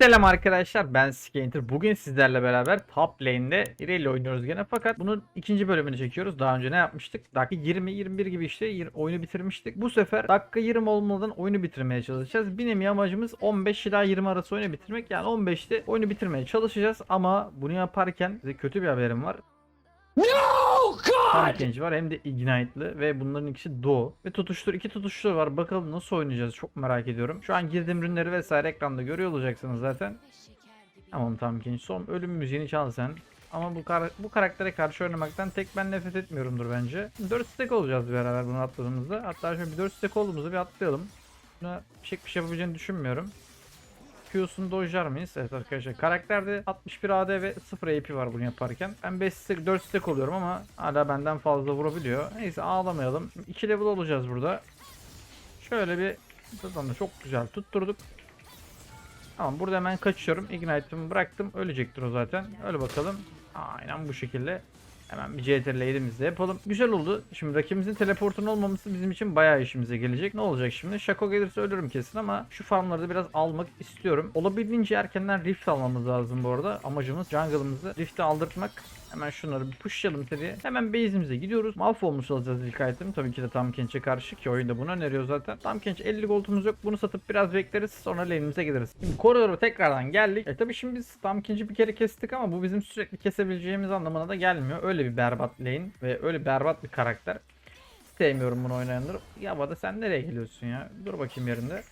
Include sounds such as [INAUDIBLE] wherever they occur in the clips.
Selam arkadaşlar ben Skater. Bugün sizlerle beraber top lane'de Irelia oynuyoruz gene fakat bunun ikinci bölümünü çekiyoruz. Daha önce ne yapmıştık? Dakika 20-21 gibi işte oyunu bitirmiştik. Bu sefer dakika 20 olmadan oyunu bitirmeye çalışacağız. Bir nevi amacımız 15 ila 20 arası oyunu bitirmek. Yani 15'te oyunu bitirmeye çalışacağız ama bunu yaparken size kötü bir haberim var. Hem genç var hem de Ignite'lı ve bunların ikisi Doğu. Ve tutuştur iki tutuştur var. Bakalım nasıl oynayacağız çok merak ediyorum. Şu an girdiğim ürünleri vesaire ekranda görüyor olacaksınız zaten. Tamam tamam genç son ölüm müziğini çal sen. Ama bu kar- bu karaktere karşı oynamaktan tek ben nefret etmiyorumdur bence. 4 stack olacağız beraber bunu atladığımızda. Hatta şöyle bir 4 stack olduğumuzu bir atlayalım. Buna pek bir şey yapabileceğini düşünmüyorum. Q'sunu dojlar mıyız? Evet arkadaşlar. Karakterde 61 AD ve 0 AP var bunu yaparken. Ben 5 stack, 4 stack oluyorum ama hala benden fazla vurabiliyor. Neyse ağlamayalım. 2 level olacağız burada. Şöyle bir zaten çok güzel tutturduk. Tamam burada hemen kaçıyorum. Ignite'ımı bıraktım. Ölecektir o zaten. Öyle bakalım. Aynen bu şekilde. Hemen bir CTRL elimizde yapalım. Güzel oldu. Şimdi rakibimizin teleportunun olmaması bizim için bayağı işimize gelecek. Ne olacak şimdi? Şako gelirse ölürüm kesin ama şu farmları da biraz almak istiyorum. Olabildiğince erkenden rift almamız lazım bu arada. Amacımız jungle'ımızı rift'e aldırtmak. Hemen şunları bir pushlayalım seriye. Hemen base'imize gidiyoruz. Mahvolmuş olacağız ilk item. Tabii ki de Tam Kench'e karşı ki oyunda bunu öneriyor zaten. Tam Kench 50 gold'umuz yok. Bunu satıp biraz bekleriz. Sonra lane'imize gideriz. Şimdi koridora tekrardan geldik. E tabii şimdi biz Tam Kench'i bir kere kestik ama bu bizim sürekli kesebileceğimiz anlamına da gelmiyor. Öyle bir berbat lane ve öyle berbat bir karakter. Sevmiyorum bunu oynayanları. Ya Vada sen nereye geliyorsun ya? Dur bakayım yerinde.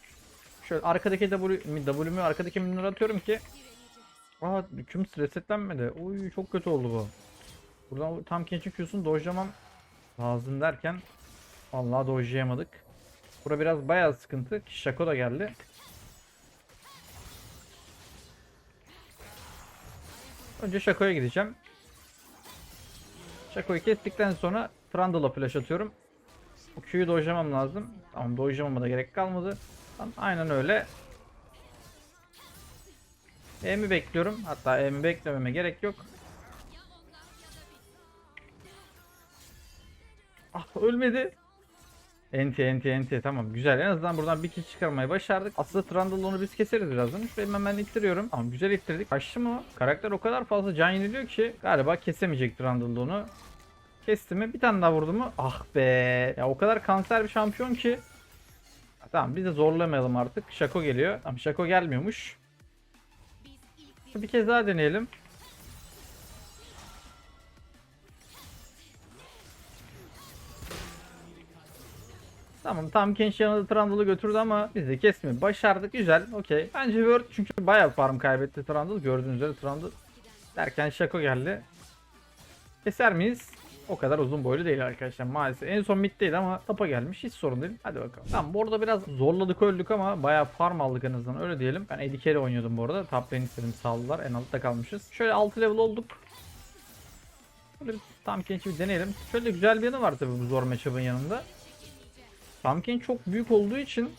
Şöyle arkadaki W, W'mü arkadaki minörü atıyorum ki Aa hüküm resetlenmedi. Oy çok kötü oldu bu. Buradan tam Kench'in Q'sunu dojlamam lazım derken vallahi dojlayamadık. Bura biraz bayağı sıkıntı. Şako da geldi. Önce Şako'ya gideceğim. Şako'yu kestikten sonra Trundle'a flash atıyorum. O Q'yu dojlamam lazım. Tamam dojlamama da gerek kalmadı. Aynen öyle. E'mi bekliyorum. Hatta E'mi beklememe gerek yok. Ah ölmedi. Enti enti enti tamam güzel en azından buradan bir kill çıkarmayı başardık. Aslında Trundle'ı onu biz keseriz birazdan. Şurayı hemen ittiriyorum. Tamam güzel ittirdik. Kaçtı mı? Karakter o kadar fazla can yeniliyor ki galiba kesemeyecek Trundle'da onu. Kesti mi? Bir tane daha vurdu mu? Ah be. Ya o kadar kanser bir şampiyon ki. Tamam biz de zorlamayalım artık. Şako geliyor. Tamam Şako gelmiyormuş. Bir kez daha deneyelim. Tamam tam Kenshi yanında Trundle'ı götürdü ama biz de kesmeyi başardık. Güzel okey. Bence Word çünkü bayağı farm kaybetti Trundle. Gördüğünüz üzere Trundle derken Shaco geldi. Keser miyiz? O kadar uzun boylu değil arkadaşlar maalesef. En son middeydi ama tapa gelmiş. Hiç sorun değil. Hadi bakalım. Tamam bu arada biraz zorladık öldük ama bayağı farm aldık en azından öyle diyelim. Ben carry oynuyordum bu arada. Top lane istedim sağlılar. En altta kalmışız. Şöyle 6 level olduk. Böyle bir Kench'i bir deneyelim. Şöyle güzel bir yanı var tabii bu zor matchup'ın yanında. Pumpkin çok büyük olduğu için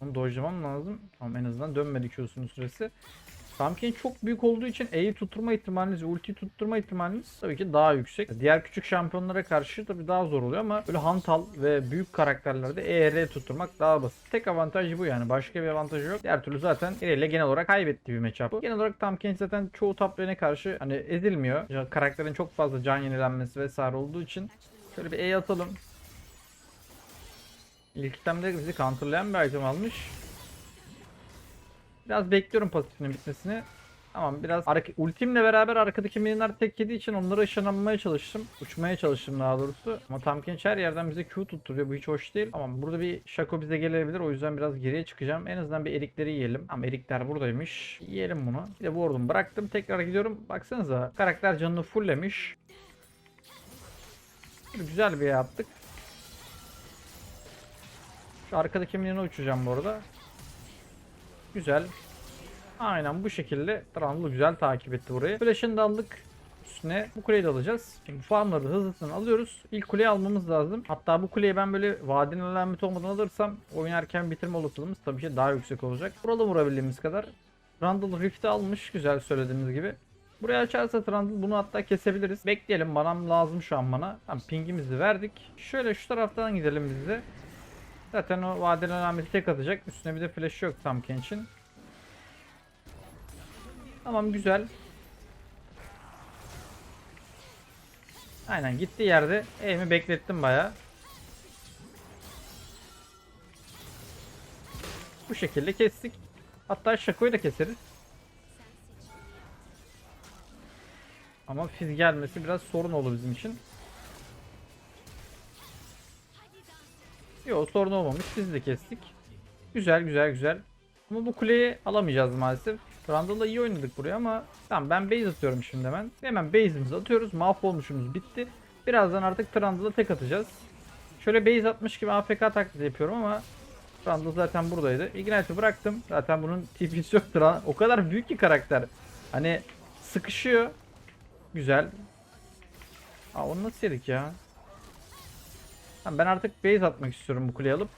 onu dojlamam lazım. Tamam en azından dönmedi Q'sunun süresi. Pumpkin çok büyük olduğu için E'yi tutturma ihtimaliniz, ultiyi tutturma ihtimaliniz tabii ki daha yüksek. Diğer küçük şampiyonlara karşı tabii daha zor oluyor ama böyle hantal ve büyük karakterlerde ER tutturmak daha basit. Tek avantajı bu yani. Başka bir avantajı yok. Diğer türlü zaten ile genel olarak kaybettiği bir matchup bu. Genel olarak Pumpkin zaten çoğu top lane'e karşı hani ezilmiyor. Karakterin çok fazla can yenilenmesi vesaire olduğu için şöyle bir E atalım. İlk itemde bizi counterlayan bir item almış. Biraz bekliyorum pasifinin bitmesini. Tamam biraz ultimle beraber arkadaki minionlar tek yediği için onları ışınlanmaya çalıştım. Uçmaya çalıştım daha doğrusu. Ama Tam Kench her yerden bize Q tutturuyor. Bu hiç hoş değil. Ama burada bir Shaco bize gelebilir. O yüzden biraz geriye çıkacağım. En azından bir erikleri yiyelim. Ama erikler buradaymış. Yiyelim bunu. Bir de ward'umu bıraktım. Tekrar gidiyorum. Baksanıza karakter canını fulllemiş. Güzel bir yaptık. Şu arkadaki minyona uçacağım bu arada. Güzel. Aynen bu şekilde Trundle güzel takip etti burayı. Flash'ını da aldık. Üstüne bu kuleyi de alacağız. Şimdi farmları hızlısını alıyoruz. İlk kuleyi almamız lazım. Hatta bu kuleyi ben böyle vadinin alameti olmadan alırsam oynarken bitirme olasılığımız tabii ki daha yüksek olacak. Vuralım vurabildiğimiz kadar. Trundle Rift'i almış güzel söylediğimiz gibi. Buraya açarsa Trundle bunu hatta kesebiliriz. Bekleyelim manam lazım şu an bana. Tamam pingimizi verdik. Şöyle şu taraftan gidelim biz de. Zaten o vadeli alameti tek atacak. Üstüne bir de flash yok tam Kench'in. Tamam güzel. Aynen gittiği yerde evimi beklettim baya. Bu şekilde kestik. Hatta Şako'yu da keseriz. Ama fiz gelmesi biraz sorun oldu bizim için. Sorun olmamış. Biz de kestik. Güzel güzel güzel. Ama bu kuleyi alamayacağız maalesef. Randall'la iyi oynadık buraya ama tamam ben base atıyorum şimdi hemen. Hemen base'imizi atıyoruz. Mahvolmuşumuz bitti. Birazdan artık Trundle'a tek atacağız. Şöyle base atmış gibi AFK taklidi yapıyorum ama Trundle zaten buradaydı. Ignite'ı bıraktım. Zaten bunun TP'si yoktur. O kadar büyük ki karakter. Hani sıkışıyor. Güzel. Aa onu nasıl yedik ya? Ben artık base atmak istiyorum bu kuleyi alıp.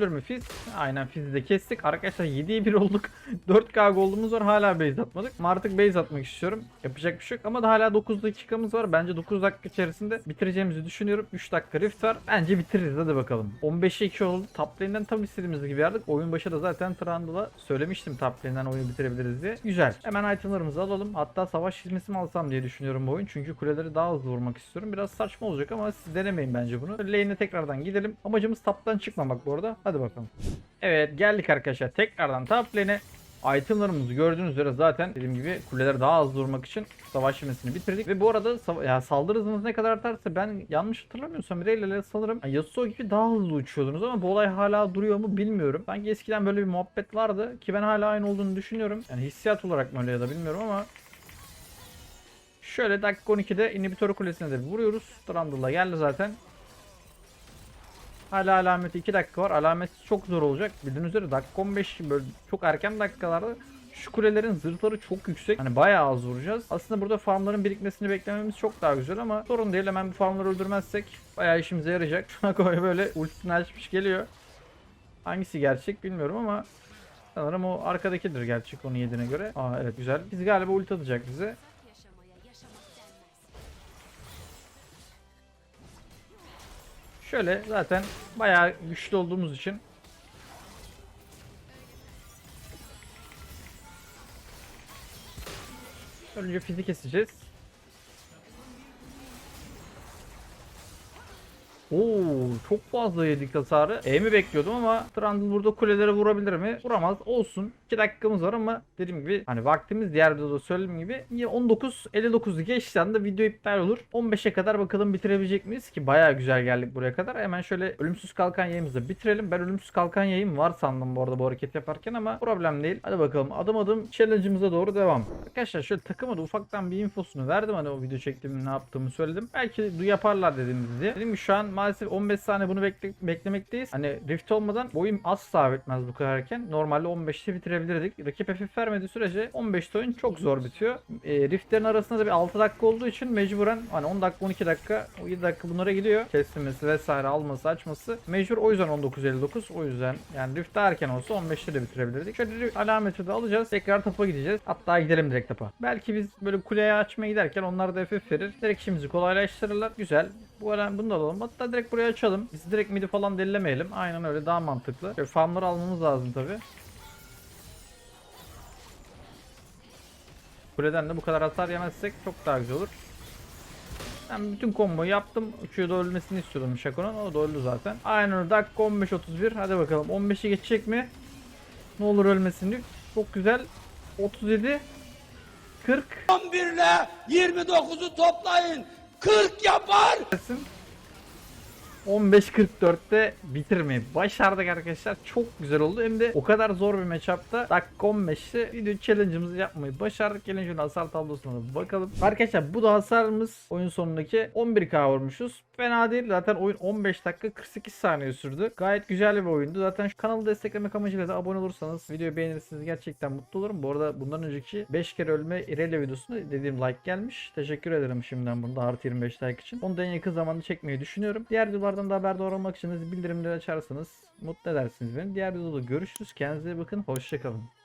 Ölür mü Fizz? Aynen Fizz'i de kestik. Arkadaşlar 7'ye 1 olduk. [LAUGHS] 4K gold'umuz var hala base atmadık. Ama artık base atmak istiyorum. Yapacak bir şey yok ama da hala 9 dakikamız var. Bence 9 dakika içerisinde bitireceğimizi düşünüyorum. 3 dakika rift var. Bence bitiririz hadi bakalım. 15'e 2 oldu. Top lane'den tam istediğimiz gibi yardık. Oyun başı da zaten Trundle'a söylemiştim top lane'den oyunu bitirebiliriz diye. Güzel. Hemen itemlarımızı alalım. Hatta savaş çizmesi mi alsam diye düşünüyorum bu oyun. Çünkü kuleleri daha hızlı vurmak istiyorum. Biraz saçma olacak ama siz denemeyin bence bunu. Lane'e tekrardan gidelim. Amacımız top'tan çıkmamak bu arada. Hadi bakalım. Evet geldik arkadaşlar. Tekrardan top lane'e Itemlarımızı gördüğünüz üzere zaten dediğim gibi kuleler daha hızlı vurmak için savaş yemesini bitirdik. Ve bu arada ya saldırı hızınız ne kadar artarsa ben yanlış hatırlamıyorsam Irelia sanırım Yasuo gibi daha hızlı uçuyordunuz ama bu olay hala duruyor mu bilmiyorum. Sanki eskiden böyle bir muhabbet vardı ki ben hala aynı olduğunu düşünüyorum. Yani hissiyat olarak mı öyle ya da bilmiyorum ama Şöyle dakika 12'de inhibitor kulesine de vuruyoruz. Trundle'la geldi zaten. Hala alameti 2 dakika var. Alametsiz çok zor olacak. Bildiğiniz üzere dakika 15 böyle çok erken dakikalarda şu kulelerin zırhları çok yüksek. Hani bayağı az vuracağız. Aslında burada farmların birikmesini beklememiz çok daha güzel ama sorun değil. Hemen bu farmları öldürmezsek bayağı işimize yarayacak. [LAUGHS] Şuna koy böyle ultisini açmış geliyor. Hangisi gerçek bilmiyorum ama sanırım o arkadakidir gerçek onu yediğine göre. Aa evet güzel. Biz galiba ulti atacak bize. Şöyle zaten bayağı güçlü olduğumuz için Önce fizik keseceğiz. Oo çok fazla yedik hasarı. E mi bekliyordum ama Trundle burada kulelere vurabilir mi? Vuramaz. Olsun. 2 dakikamız var ama dediğim gibi hani vaktimiz diğer videoda söylediğim gibi yine 19 59 geçti anda video iptal olur. 15'e kadar bakalım bitirebilecek miyiz ki bayağı güzel geldik buraya kadar. Hemen şöyle ölümsüz kalkan yayımızı bitirelim. Ben ölümsüz kalkan yayım var sandım bu arada bu hareket yaparken ama problem değil. Hadi bakalım adım adım challenge'ımıza doğru devam. Arkadaşlar şöyle takıma da ufaktan bir infosunu verdim hani o video çektiğimi ne yaptığımı söyledim. Belki yaparlar dediğimiz diye. Dedim ki şu an maalesef 15 saniye bunu bekle beklemekteyiz. Hani rift olmadan boyum asla bitmez bu kadar erken. Normalde 15'te bitirebilirdik. Rakip hafif vermediği sürece 15'te oyun çok zor bitiyor. E, riftlerin arasında da bir 6 dakika olduğu için mecburen hani 10 dakika 12 dakika o 7 dakika bunlara gidiyor. Kesilmesi vesaire alması açması. Mecbur o yüzden 19.59 o yüzden yani rift daha erken olsa 15'te de bitirebilirdik. Şöyle alameti de alacağız. Tekrar tapa gideceğiz. Hatta gidelim direkt tapa. Belki biz böyle kuleye açmaya giderken onlar da FF verir. Direkt işimizi kolaylaştırırlar. Güzel. Bu alan bunu da alalım. Hatta direkt buraya açalım. Biz direkt midi falan delilemeyelim. Aynen öyle daha mantıklı. Şöyle farmları almamız lazım tabi. Kuleden de bu kadar hasar yemezsek çok daha güzel olur. Ben bütün komboyu yaptım. Uçuyor da ölmesini istiyordum Shaco'nun. O da öldü zaten. Aynen öyle. Dakika 15-31. Hadi bakalım. 15'i geçecek mi? Ne olur ölmesin. Çok güzel. 37. 40. 11 ile 29'u toplayın. 40 yapar. Gelsin. 15.44'te bitirmeyi başardık arkadaşlar. Çok güzel oldu. Hem de o kadar zor bir matchup'ta dakika 15'te video challenge'ımızı yapmayı başardık. Gelin şöyle hasar tablosuna bakalım. Arkadaşlar bu da hasarımız oyun sonundaki 11k vurmuşuz. Fena değil. Zaten oyun 15 dakika 48 saniye sürdü. Gayet güzel bir oyundu. Zaten şu kanalı desteklemek amacıyla da abone olursanız videoyu beğenirseniz gerçekten mutlu olurum. Bu arada bundan önceki 5 kere ölme Irelia videosunda dediğim like gelmiş. Teşekkür ederim şimdiden bunda artı 25 like için. Onu da en yakın zamanda çekmeyi düşünüyorum. Diğer videolardan da haberdar olmak için bildirimleri açarsanız mutlu edersiniz beni. Diğer videoda görüşürüz. Kendinize bakın. Hoşçakalın.